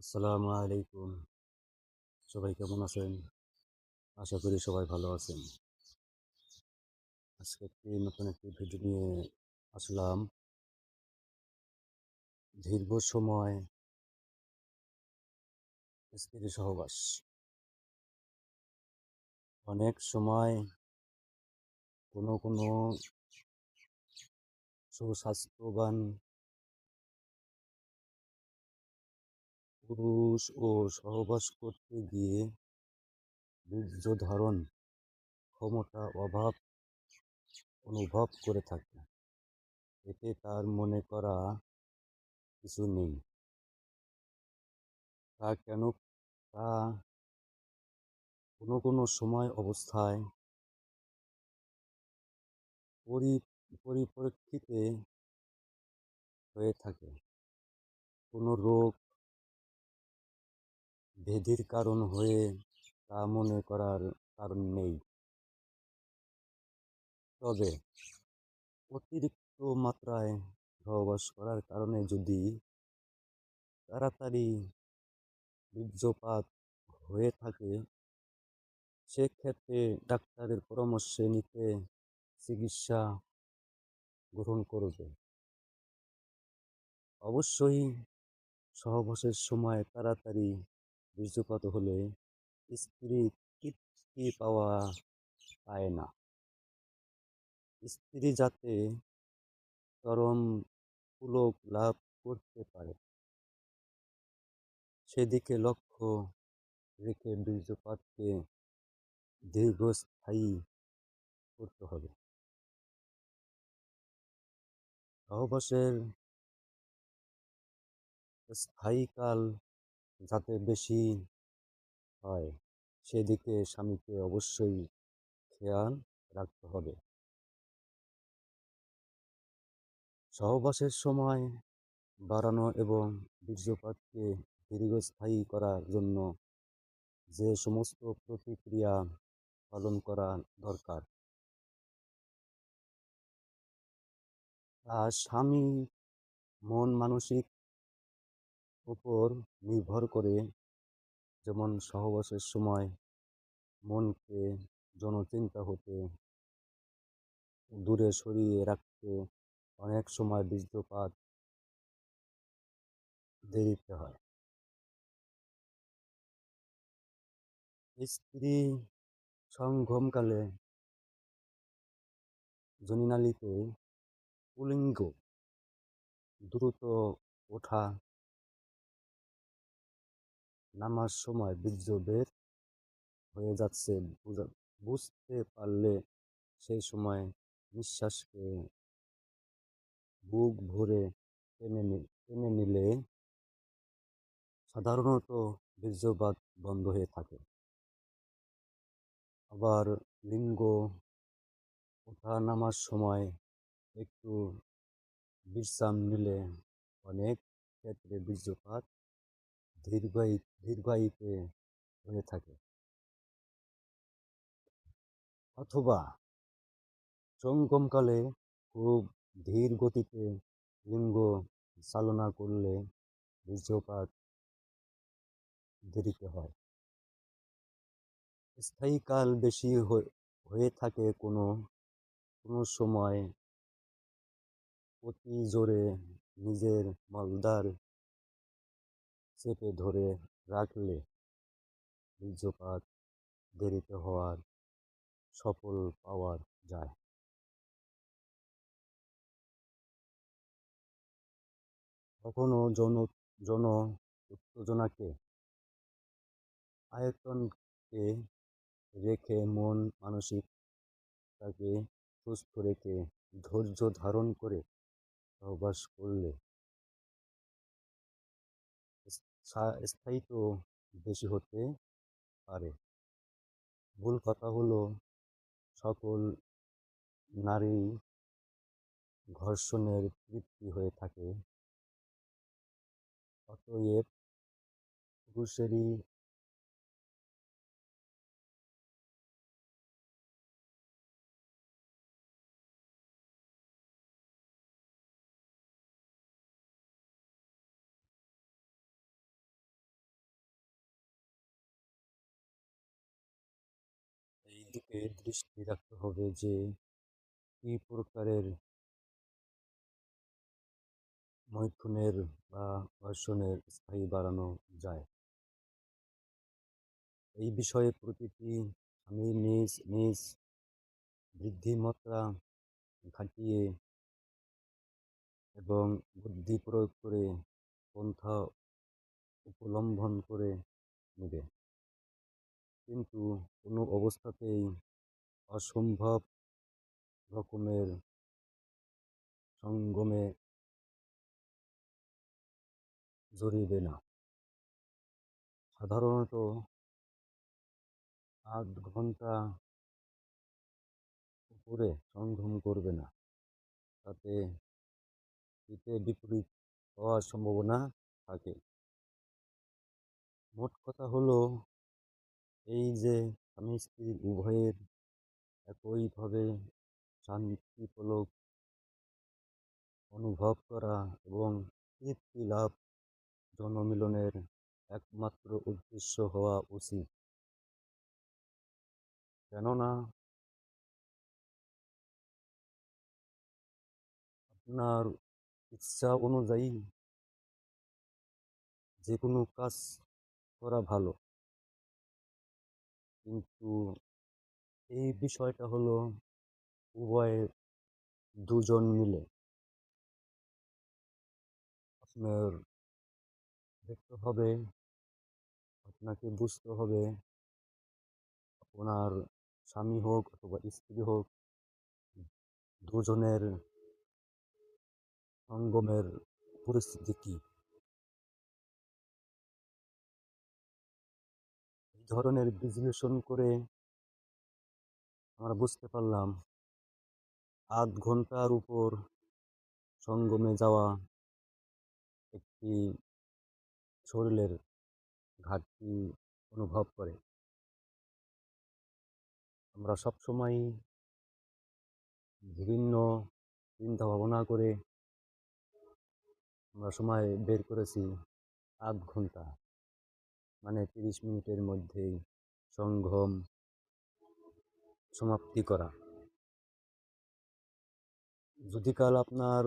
আসসালামু আলাইকুম। সবাই কেমন আছেন? আশা করি সবাই ভালো আছেন। আজকে একটি নতুন একটি ভিডিও নিয়ে আসলাম। দীর্ঘ সময় স্ত্রী সহবাস। অনেক সময় কোনো কোনো সুস্বাস্থ্যবান পুরুষ ও সহবাস করতে গিয়ে বীর্য ধারণ ক্ষমতা অভাব অনুভব করে থাকে। এতে তার মনে করা কিছু নেই। তা কেন? তা কোনো কোনো সময় অবস্থায় পরি, পরিপ্রেক্ষিতে হয়ে থাকে। কোনো রোগ ব্যাধির কারণ হয়ে তা মনে করার কারণ নেই। তবে অতিরিক্ত মাত্রায় সহবাস করার কারণে যদি তাড়াতাড়ি বীর্যপাত হয়ে থাকে, সেক্ষেত্রে ডাক্তারের পরামর্শে নিতে চিকিৎসা গ্রহণ করবে। অবশ্যই সহবাসের সময় তাড়াতাড়ি বীর্যপাত হলে স্ত্রী তৃপ্তি পাওয়া পায় না। স্ত্রী যাতে চরম পুলক লাভ করতে পারে। সেদিকে লক্ষ্য রেখে বীর্যপাতকে দীর্ঘস্থায়ী করতে হবে। সহবাসের স্থায়ীকাল যাতে বেশি হয়, সেদিকে স্বামীকে অবশ্যই খেয়াল রাখতে হবে। সহবাসের সময় বাড়ানো এবং বীর্যপাতকে দীর্ঘস্থায়ী করার জন্য যে সমস্ত প্রতিক্রিয়া পালন করা দরকার। তা স্বামী মন মানসিক উপর নির্ভর করে যেমন সহবাসের সময় মনকে জনচিন্তা হতে, দূরে সরিয়ে রাখতে অনেক সময় বীর্যপাত দেরিতে হয়। স্ত্রী সঙ্গমকালে জনিনালীতে পুলিঙ্গ দ্রুত ওঠা নামার সময় বীর্য বের হয়ে যাচ্ছে। বুঝতে পারলে সেই সময় নিঃশ্বাসকে বুক ভরে টেনে টেনে নিলে সাধারণত বীর্যপাত বন্ধ হয়ে থাকে। আবার লিঙ্গ ওঠা নামার সময় একটু বিশ্রাম নিলে অনেক ক্ষেত্রে বীর্যপাত দীর্ঘায়ী দীর্ঘায়িতে হয়ে থাকে। অথবা সঙ্গমকালে খুব ধীর গতিতে লিঙ্গ চালনা করলে বীর্যপাত দেরিতে হয়। স্থায়ীকাল বেশি হয়ে থাকে কোনো কোনো সময় অতি জোরে নিজের মালদার চেপে ধরে রাখলে বীর্যপাত দেরিতে হওয়ার সফল পাওয়া যায়। কখনো যৌন যৌন উত্তেজনাকে আয়তনকে রেখে মন মানসিকতাকে সুস্থ রেখে ধৈর্য ধারণ করে সহবাস করলে স্থায়িত্ব বেশি হতে পারে। ভুল কথা হলো, সকল নারী ঘর্ষণের তৃপ্তি হয়ে থাকে। অতএব পুরুষেরই দিকে দৃষ্টি রাখতে হবে যে কি প্রকারের মৈথুনের বা ঘর্ষণের স্থায়ী বাড়ানো যায়। এই বিষয়ে প্রতিটি স্বামী নিজ নিজ বৃদ্ধিমাত্রা ঘাটিয়ে এবং বুদ্ধি প্রয়োগ করে পন্থা উপলম্বন করে নেবে। কিন্তু কোনো অবস্থাতেই অসম্ভব রকমের সঙ্গমে জড়িবে না। সাধারণত আধ ঘণ্টা উপরে সঙ্গম করবে না। তাতে হিতে বিপরীত হওয়ার সম্ভাবনা থাকে। মোট কথা হলো এই যে স্বামী স্ত্রী উভয়ের একইভাবে শান্তিপূলক অনুভব করা এবং তৃপ্তি লাভ জনমিলনের একমাত্র উদ্দেশ্য হওয়া উচিত। কেননা আপনার ইচ্ছা অনুযায়ী যে কোনো কাজ করা ভালো। কিন্তু এই বিষয়টা হলো উভয়ে দুজন মিলে। আপনার দেখতে হবে, আপনাকে বুঝতে হবে, আপনার স্বামী হোক অথবা স্ত্রী হোক, দুজনের সঙ্গমের পরিস্থিতি কী? ধরনের বিশ্লেষণ করে আমরা বুঝতে পারলাম আধ ঘণ্টার উপর সঙ্গমে যাওয়া একটি শরীরের ঘাটতি অনুভব করে। আমরা সবসময় বিভিন্ন চিন্তা ভাবনা করে আমরা সময় বের করেছি আধ ঘণ্টা। মানে তিরিশ মিনিটের মধ্যেই সঙ্গম সমাপ্তি করা। যদি কাল আপনার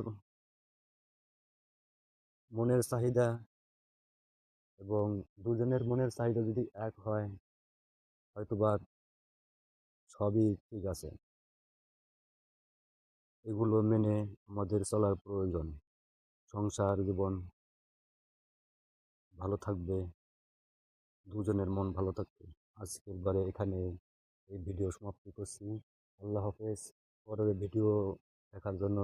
মনের চাহিদা এবং দুজনের মনের চাহিদা যদি এক হয়, হয়তোবা সবই ঠিক আছে। এগুলো মেনে আমাদের চলার প্রয়োজন। সংসার, জীবন ভালো থাকবে। দুজনের মন ভালো থাকবে। আজকের বারে এখানে এই ভিডিও সমাপ্তি করছি। আল্লাহ হাফেজ। পরের ভিডিও দেখার জন্য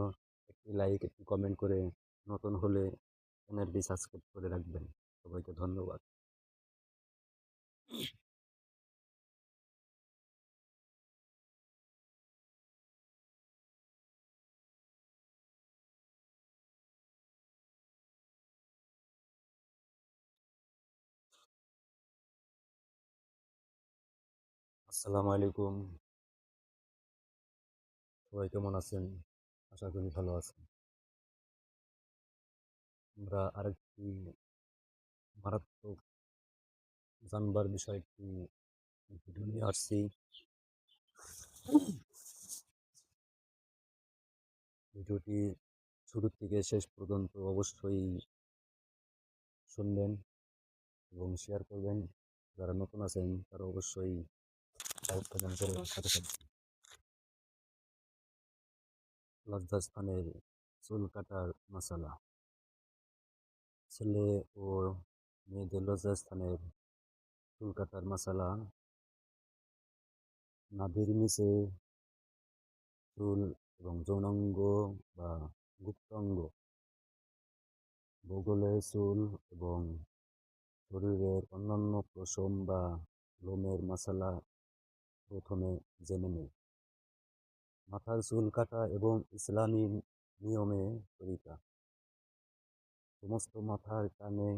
একটি লাইক একটি কমেন্ট করে নতুন হলে চ্যানেলটি সাবস্ক্রাইব করে রাখবেন। সবাইকে ধন্যবাদ। আসসালামু আলাইকুম। সবাই কেমন আছেন? আশা করি ভালো আছেন। আমরা আরেকটি মারাত্মক জানবার বিষয় একটি ভিডিও নিয়ে আসছি। ভিডিওটি শুরু থেকে শেষ পর্যন্ত অবশ্যই শুনবেন এবং শেয়ার করবেন। যারা নতুন আছেন, তারা অবশ্যই লজ্জাস্থানের চুল কাটার মশালা। ছেলে ও মেয়েদের লজ্জাস্থানের চুল কাটার মশালা। নাভির নিচে চুল এবং যৌনাঙ্গ বা গুপ্তাঙ্গ। বগলে চুল এবং শরীরের অন্যান্য পশম বা লোমের মশালা প্রথমে জেনে নিই। মাথার চুল কাটা এবং ইসলামী নিয়মে তরিকা সমস্ত মাথার কানে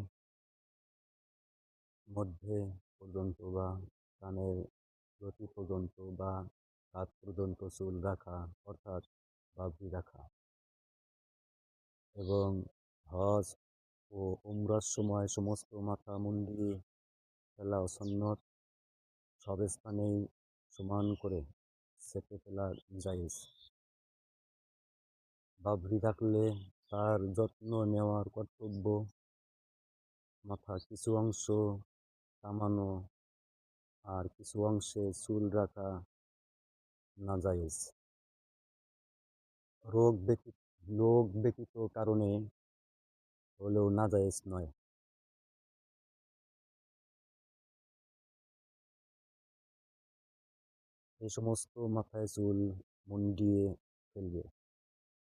মধ্যে পর্যন্ত বা কানের প্রতি পর্যন্ত বা হাত পর্যন্ত চুল রাখা, অর্থাৎ বাবরি রাখা। এবং হজ ও উমরার সময় সমস্ত মাথা মুন্ডি ফেলা সন্ন্যত সব স্থানেই সমান করে ছেঁটে ফেলা জায়েজ। বাবরি থাকলে তার যত্ন নেওয়ার কর্তব্য। মাথা কিছু অংশ কামানো আর কিছু অংশে চুল রাখা নাজায়েজ রোগ ব্যতীত রোগ ব্যতীত কারণে হলেও নাজায়েজ নয়। এই সমস্ত মাথায় চুল মুন্ডিয়ে ফেলবে।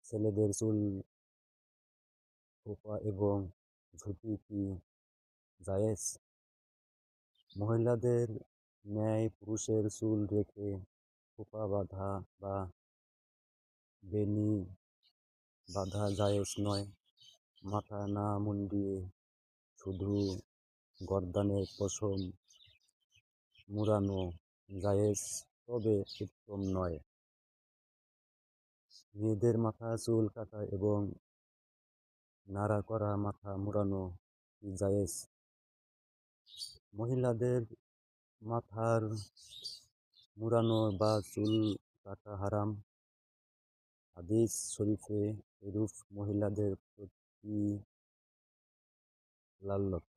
ছেলেদের চুল খোপা এবং ঝুঁটি কি জায়েজ? মহিলাদের ন্যায় পুরুষের চুল রেখে খোপা বাঁধা বা বেনি বাঁধা জায়েজ নয়। মাথা না মুন্ডিয়ে শুধু গর্দানের পশম মুড়ানো জায়েজ। তবে উত্তম নয়। মেয়েদের মাথা চুল কাটা এবং নাড়া করা মাথা মুড়ানো কি জায়েজ? মহিলাদের মাথার মুড়ানো বা চুল কাটা হারাম? হাদিস শরীফে এরূপ মহিলাদের প্রতি লাল্লত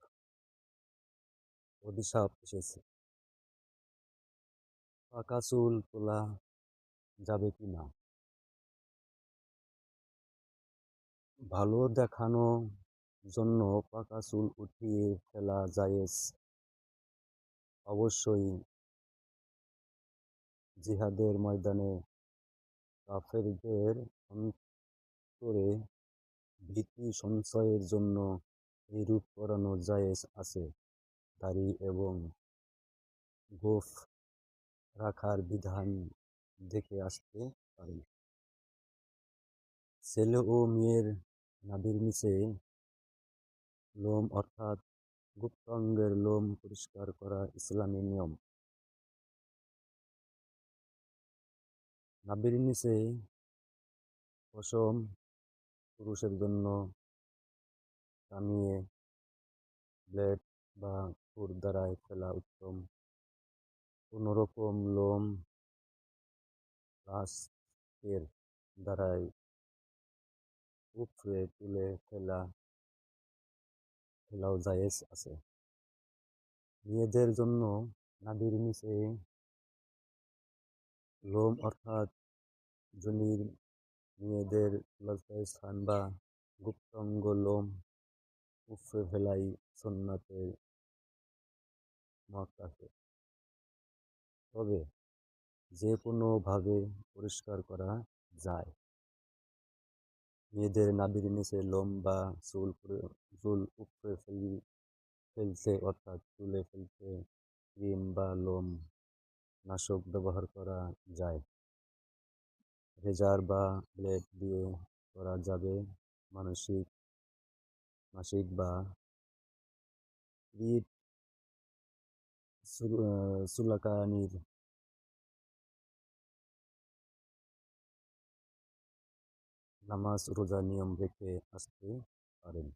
অভিশাপ এসেছে। পাকা চুল তোলা যাবে কি না ভালো দেখানো জন্য পাকা চুল উঠিয়ে ফেলা জায়েজ। অবশ্যই জিহাদের ময়দানে কাফেরদের অন্তরে ভীতি সঞ্চয়ের জন্য এইরূপ করানো জায়েজ আছে। দাড়ি এবং গোফ রাখার বিধান দেখে আসতে পারেন ছেলে ও মেয়ের নাভির নিচে লোম অর্থাৎ গুপ্তাঙ্গের লোম পরিষ্কার করা ইসলামী নিয়ম। নাভির নিচে পশম পুরুষের জন্য কামিয়ে ব্লেড বা খুর দ্বারায় ফেলা উত্তম। কোনোরকম লোম প্লাস্টের দ্বারাই উপড়ে তুলে ফেলা, ফেলাও জায়েজ আছে। মেয়েদের জন্য নাভির নিচে লোম অর্থাৎ যোনির মেয়েদের লজ্জাস্থান বা গুপ্তাঙ্গ লোম উপড়ে ফেলাই সুন্নাতের মত আছে। তবে যে কোনোভাবে পরিষ্কার করা যায়। মেয়েদের নাভির নিচে লোম বা চুল চুল উপড়ে ফেল, ফেলতে অর্থাৎ তুলে ফেলতে ক্রিম বা লোম নাশক ব্যবহার করা যায়। রেজার বা ব্লেড দিয়ে করা যাবে মানসিক, মাসিক বা ঈদ চুলাকানির নামাজ রোজা নিয়ম রেখে আসতে পারেন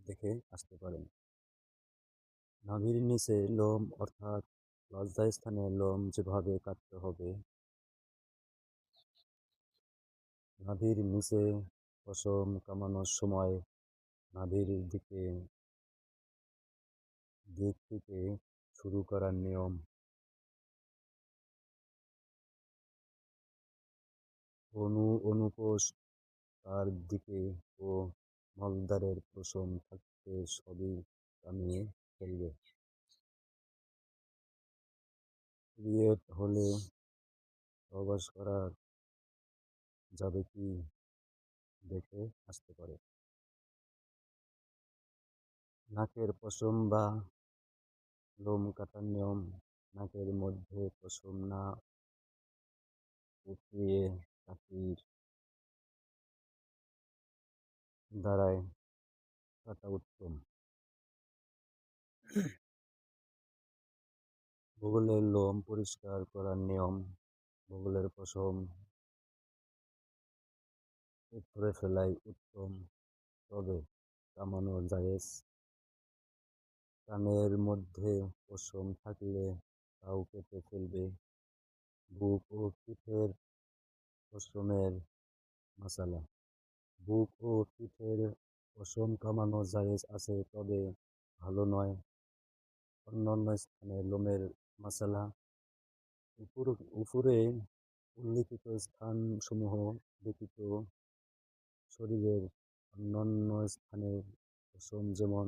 দেখে আসতে পারেন নাভির নিচে লোম অর্থাৎ লজ্জাস্থানে লোম যেভাবে কাটতে হবে নাভির নিচে পশম কামানোর সময় নাভির দিকে দিক থেকে শুরু করার নিয়ম অনু অনুপোষ তার দিকে ও মলদ্বারের পশম থাকতে সবই কামিয়ে ফেলবে। পিরিয়ড হলে সহবাস করা যাবে কি দেখে আসতে পারে। নাকের পশম বা লোম কাটার নিয়ম, নাকের মধ্যে পশম না উপড়িয়ে কাঠির দ্বারায় কাটা উত্তম। ভূগোলের লোম পরিষ্কার করার নিয়ম, ভূগোলের পশম উপড়ে ফেলাই উত্তম। তবে কামানো জায়েজ। কানের মধ্যে পশম থাকলে তাও কেটে ফেলবে। বুক ও পিঠের পশমের মাসালা বুক ও পিঠের পশম কামানো জায়েজ আছে, তবে ভালো নয়। অন্যান্য স্থানে লোমের মাসালা উপর, উপরে উল্লিখিত স্থানসমূহ ব্যতীত শরীরের অন্যান্য স্থানের পশম যেমন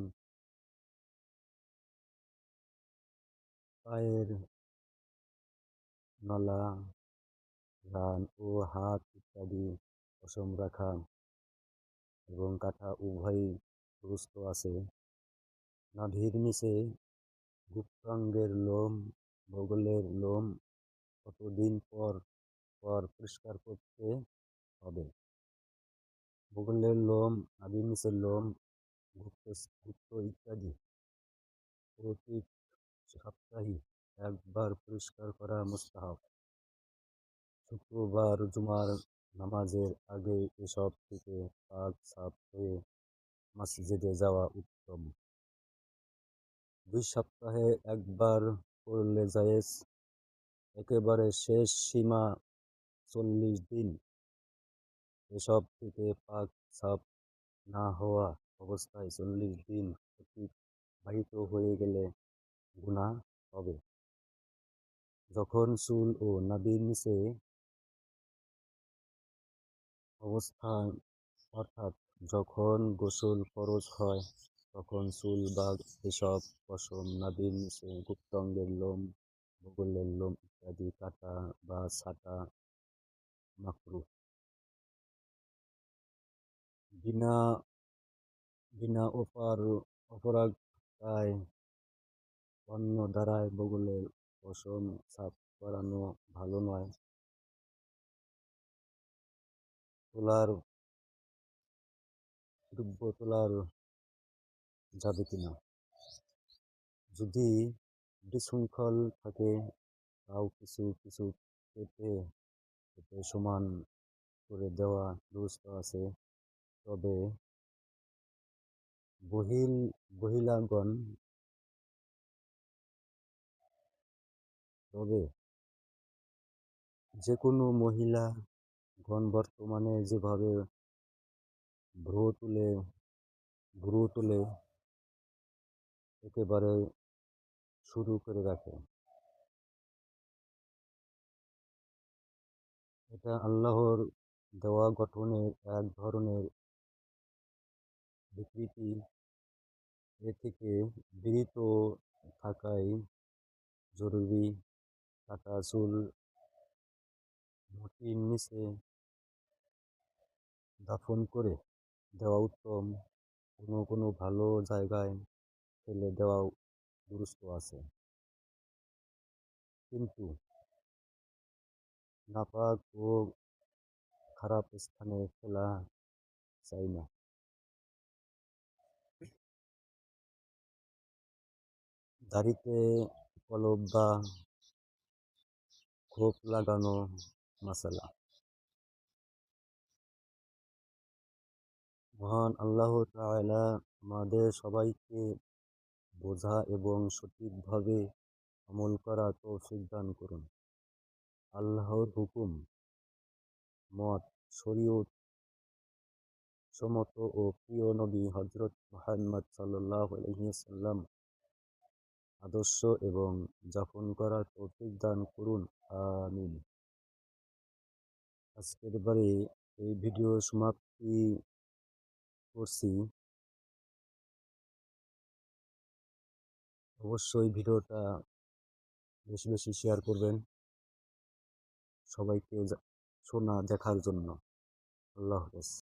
পায়ের নলা রান ও হাত ইত্যাদি পশম রাখা এবং কাটা উভয়ই দুরুস্ত আছে। নাভির নিচে গুপ্তাঙ্গের লোম বগলের লোম কতদিন পর পর পরিষ্কার করতে হবে? বগলের লোম, নাভির নিচের লোম গুপ্ত গুপ্ত ইত্যাদি প্রতি সপ্তাহে একবার পরিষ্কার করা মুস্তাহাব। শুক্রবার জুমার নামাজের আগে এসব থেকে পাক সাফ হয়ে মসজিদে যাওয়া উত্তম। দুই সপ্তাহে একবার করলে জায়েজ, একেবারে শেষ সীমা চল্লিশ দিন। এসব থেকে পাক সাফ না হওয়া অবস্থায় চল্লিশ দিন অতিবাহিত হয়ে গেলে গুনাহ হবে। যখন চুল ও নাভির নিচে অবস্থায় অর্থাৎ যখন গোসল ফরজ হয়, তখন চুল বা এসব পশম, নাভির নিচে গুপ্তাঙ্গের লোম বগলের লোম ইত্যাদি, কাটা বা ছাঁটা মাকরু বিনা বিনা অপার অপরাগায় অন্য দ্বারায় বগলের পশম সাফ করানো ভালো নয়। তোলার দ্রব্য তোলার যাবে কিনা? যদি বিশৃঙ্খল থাকে, তাও কিছু কিছু কেটে কেটে সমান করে দেওয়া দুরুস্ত আছে। তবে বহিল মহিলাগণ তবে যে কোনো মহিলাগণ বর্তমানে যেভাবে ভ্রু তুলে ভ্রু তুলে একেবারে শুরু করে রাখে। এটা আল্লাহর দেওয়া গঠনের এক ধরনের বিকৃতি। এ থেকে বিরত থাকাই জরুরি। কাটা চুল মাটির নিচে দাফন করে দেওয়া উত্তম। কোনো কোনো ভালো জায়গায় ফেলে দেওয়া দুরুস্ত আছে। কিন্তু নাপাক ও খারাপ স্থানে ফেলা চাই না। দাড়িতে কলব বা খোপ লাগানো মাসালা মহান আল্লাহ তাআলা আমাদের সবাইকে বোঝা এবং সঠিকভাবে আমল করা তৌফিক দান করুন। আল্লাহর হুকুম, মত, শরীয়ত, সমত ও প্রিয় নবী হজরত মোহাম্মদ আলহিসাল্লাম আদর্শ এবং যাপন করা তৌফিক দান করুন। আমিন। আজকের বারে এই ভিডিও সমাপ্তি করছি। অবশ্যই ভিডিওটা বেশি বেশি শেয়ার করবেন। সবাইকে শোনা দেখার জন্য। আল্লাহ হাফেজ।